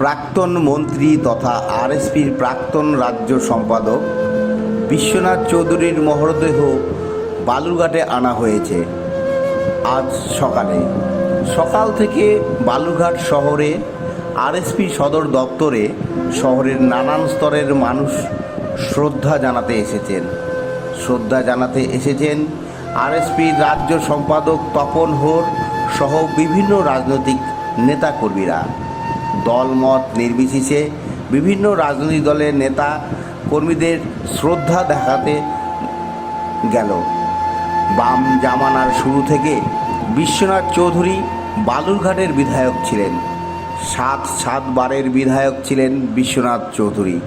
প্রাক্তন মন্ত্রী তথা আরএসপির প্রাক্তন রাজ্য সম্পাদক বিশ্বনাথ চৌধুরীর মহরদেহ বালুরঘাটে আনা হয়েছে। আজ সকালে। সকাল থেকে বালুরঘাট শহরে আরএসপি সদর দপ্তরে শহরের নানান স্তরের মানুষ শ্রদ্ধা জানাতে এসেছেন। শ্রদ্ধা জানাতে এসেছেন আরএসপির রাজ্য সম্পাদক তপন হোর সহ বিভিন্ন রাজনৈতিক নেতাকর্মীরা। দলমত নির্বিশেষে বিভিন্ন রাজনৈতিক দলের নেতা কর্মীদের শ্রদ্ধা দেখাতে গেল। বাম জামানার শুরু থেকে বিশ্বনাথ চৌধুরী বালুরঘাটের বিধায়ক ছিলেন। সাত সাতবারের বিধায়ক ছিলেন বিশ্বনাথ চৌধুরী।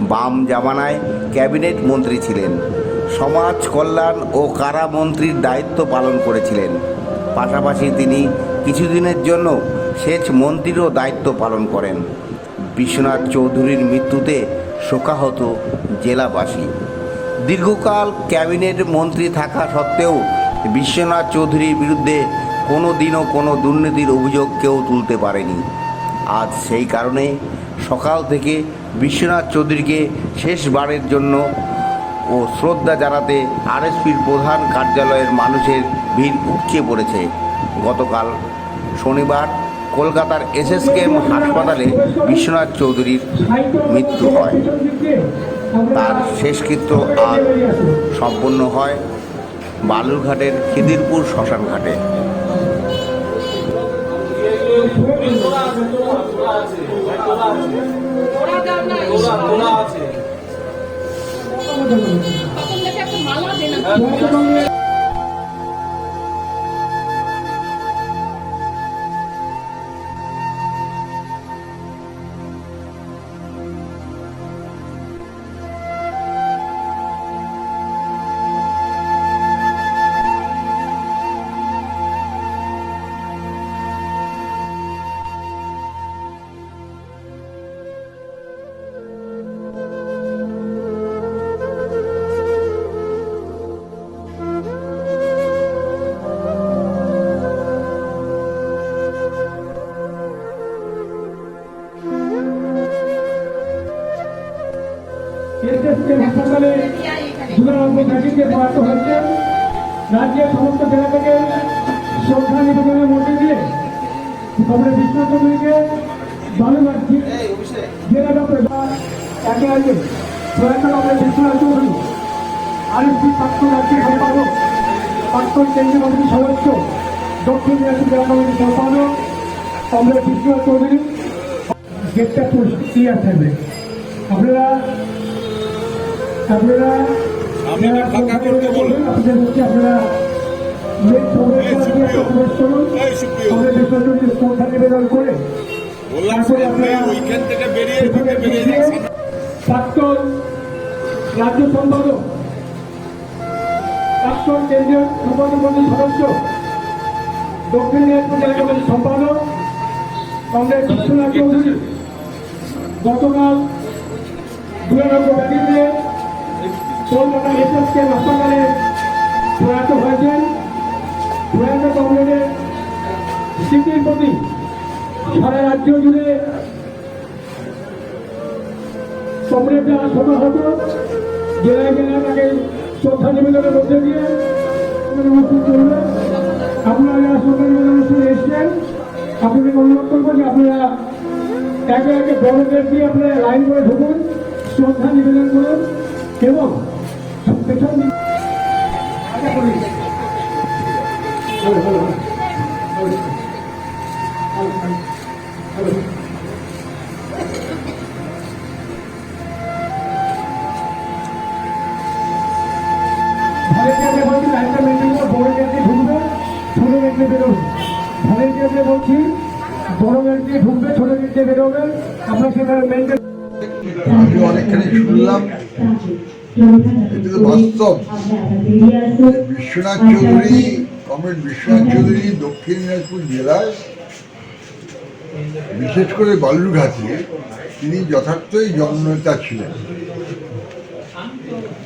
বাম জামানায় ক্যাবিনেট মন্ত্রী ছিলেন। সমাজ কল্যাণ ও কারামন্ত্রীর দায়িত্ব পালন করেছিলেন। পাশাপাশি তিনি কিছুদিনের জন্য সেচ মন্ত্রীরও দায়িত্ব পালন করেন। বিশ্বনাথ চৌধুরীর মৃত্যুতে শোকাহত জেলাবাসী। দীর্ঘকাল ক্যাবিনেট মন্ত্রী থাকা সত্ত্বেও বিশ্বনাথ চৌধুরীর বিরুদ্ধে কোনো দিনও কোনো দুর্নীতির অভিযোগ কেউ তুলতে পারেনি। আজ সেই কারণে সকাল থেকে বিশ্বনাথ চৌধুরীকে শেষবারের জন্য ও শ্রদ্ধা জানাতে আরএসপির প্রধান কার্যালয়ের মানুষের ভিড় উপচে পড়েছে। গতকাল শনিবার কলকাতার এস এস এসএসকেএম হাসপাতালে বিশ্বনাথ চৌধুরীর মৃত্যু হয়। তার শেষকৃত্য আজ সম্পন্ন হয় বালুরঘাটের খিদিরপুর শ্মশানঘাটে তখন দেখে একটা মালা দে না এসএসকে হাসপাতালে যুগানন্দ ঘাটিতে প্রয়াত হয়েছে। রাজ্যের সমস্ত জেলা থেকে শ্রদ্ধা নিবেদনের মধ্যে দিয়ে কমরে বিশ্বনাথ চৌধুরীকে জি- জেলা ডক্টর একে একে প্রয়াত কমরে বিশ্বনাথ চৌধুরী। আরেকটি প্রাক্তন রাজ্যের সম্পাদক প্রাক্তন কেন্দ্রীয় মন্ত্রী সদস্য দক্ষিণ দিনাজপুর জেলা কমিটির সম্পাদক কমরে বিশ্বনাথ চৌধুরী। গেটটা ক্লিয়ার থাকবে। আপনারা আপনারা সামনেটা ফাঁকা করতে বলুন। আপনাদের মধ্যে আপনারা আপনারা প্রাক্তন রাজ্য সম্পাদক প্রাক্তন কেন্দ্রীয় সম্পাদক সদস্য দক্ষিণ দিনাজপুর জেলা কমিটির সম্পাদক কংগ্রেস বিশ্বনাথ চৌধুরী গতকাল দুরারোগ্য ব্যাধিতে কলকাতা এসএসকে হাসপাতালে প্রয়াত হয়েছেন প্রয়াত কংগ্রেসের স্মৃতির প্রতি সারা রাজ্য জুড়ে কংগ্রেসরা সমাহত জেলায় জেলায় তাকে শ্রদ্ধা নিবেদনের মধ্যে দিয়ে অনুষ্ঠান চলবে আপনারা যারা শ্রদ্ধা নিবেদন অনুষ্ঠানে এসছেন। আপনাদেরকে অনুরোধ করব যে আপনারা একে একে বড় গেট দিয়ে আপনারা লাইন করে ঢুকুন, শ্রদ্ধা নিবেদন করুন এবং পেছন দিকে আচ্ছা, করুন। Hello, hello, hello. Hello, hello, hello. ভলেন্টিয়ারদের বলছি লাইনটা মেনটেন করে বড় গেট দিয়ে ঢুকবে ছোট গেট দিয়ে বেরোবে ভলেন্টিয়ারদের বলছি বড় গেট দিয়ে ঢুকবে ছোট গেট দিয়ে বেরোবে আপনার সেটা মেনটেন আমি অনেকখানি শুনলাম বাস্তব বিশ্বনাথ চৌধুরী কমরেড বিশ্বনাথ চৌধুরী দক্ষিণ দিনাজপুর জেলায় বিশেষ করে বালুরঘাটে তিনি যথার্থই জননেতা ছিলেন।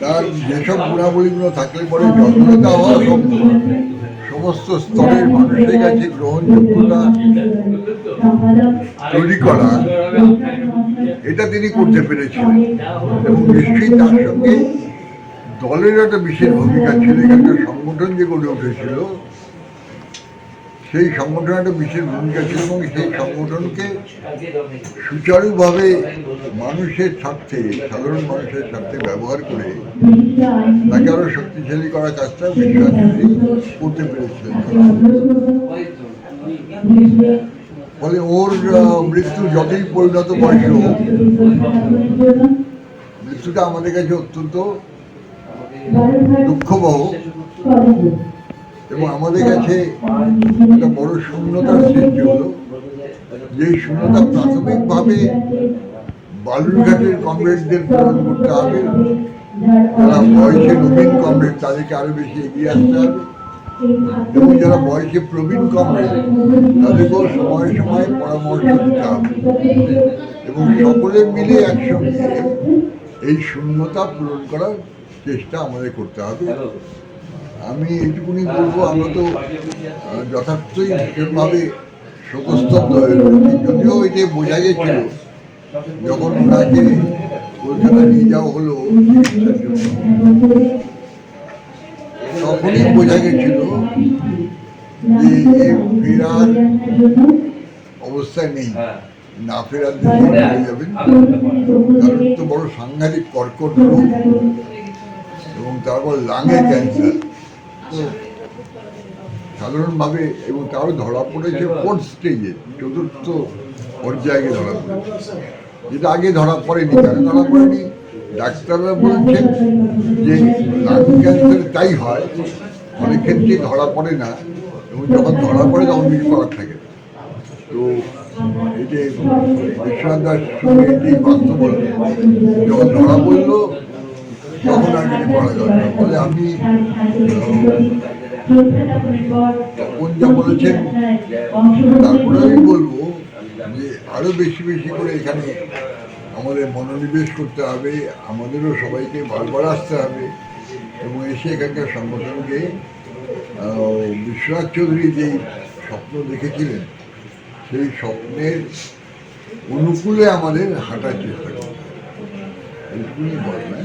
তার যেসব গুণাবলীগুলো থাকলে পরে জননেতা হওয়া সম্ভব সমস্ত স্তরের মানুষের কাছে গ্রহণযোগ্যতা তৈরি করা এটা তিনি করতে পেরেছিলেন। এবং নিশ্চয়ই তার সঙ্গে দলের একটা বিশেষ ভূমিকা ছিল এখানকার সংগঠন যে গড়ে উঠেছিল, সেই সংগঠনের একটা বিশেষ ভূমিকা ছিল এবং সেই সংগঠনকে সুচারুভাবে মানুষের স্বার্থে, সাধারণ মানুষের স্বার্থে ব্যবহার করে তাকে আরও শক্তিশালী করার কাজটা বিশ্বাস করতে পেরেছিলেন। ফলে ওর মৃত্যু যতই পরিণত বয়স মৃত্যুটা আমাদের কাছে অত্যন্ত দুঃখবহ এবং আমাদের কাছে একটা বড় শূন্যতার সৃষ্টি হলো। যে শূন্যতা প্রাথমিকভাবে বালুরঘাটের কংগ্রেসদের পূরণ করতে হবে, যারা বয়সে নবীন কংগ্রেস, তাদেরকে আরও বেশি এগিয়ে আসতে হবে। এবং যারা বয়সে প্রবীণ কমরেড তাদেরকেও সময়ে সময়ে পরামর্শ দিতে হবে। এবং সকলে মিলে একসঙ্গে এই শূন্যতা পূরণ করার চেষ্টা আমাদের করতে হবে। আমি এইটুকুনি বলব আমরা তো যথার্থই ভীষণভাবে শোকস্তব্ধ হয়ে রয়েছি। যদিও এটি বোঝা গেছিল যখন ওনাকে কলকাতা নিয়ে যাওয়া হলো চিকিৎসার জন্য। তখনই বোঝা গেছিল যে ফেরার অবস্থায় নেই না ফেরার দেশে চলে যাবেন কারণ তো বড় সাংঘাতিক কর্কট রোগ এবং তারপর লাঙে ক্যান্সার সাধারণভাবে এবং তারও ধরা পড়েছে ফোর্থ স্টেজে চতুর্থ পর্যায়ে ধরা পড়েছে। যেটা আগে ধরা পড়েনি কেন ধরা পড়েনি? ডাক্তাররা বলছেন যে লাং ক্যান্সার তাই হয়, অনেক ক্ষেত্রে ধরা পড়ে না, এবং যখন ধরা পড়ে তখন কিছু করার থাকে তো এই যে বিশ্বনাথ দাস সঙ্গে এটি বাস্তবতা যখন ধরা পড়ল, তখন আর কিছু করা যাবে ফলে আমি, তখন যা বলেছেন, তারপরে আমি বলব যে আরও বেশি বেশি করে এখানে আমাদের মনোনিবেশ করতে হবে, আমাদেরও সবাইকে বারবার আসতে হবে এবং এসে এখানকার সংগঠনকে বিশ্বনাথ চৌধুরী যেই স্বপ্ন দেখেছিলেন, সেই স্বপ্নের অনুকূলে আমাদের হাঁটার চেষ্টা করতে হবে। এইটুকুনি বলবেন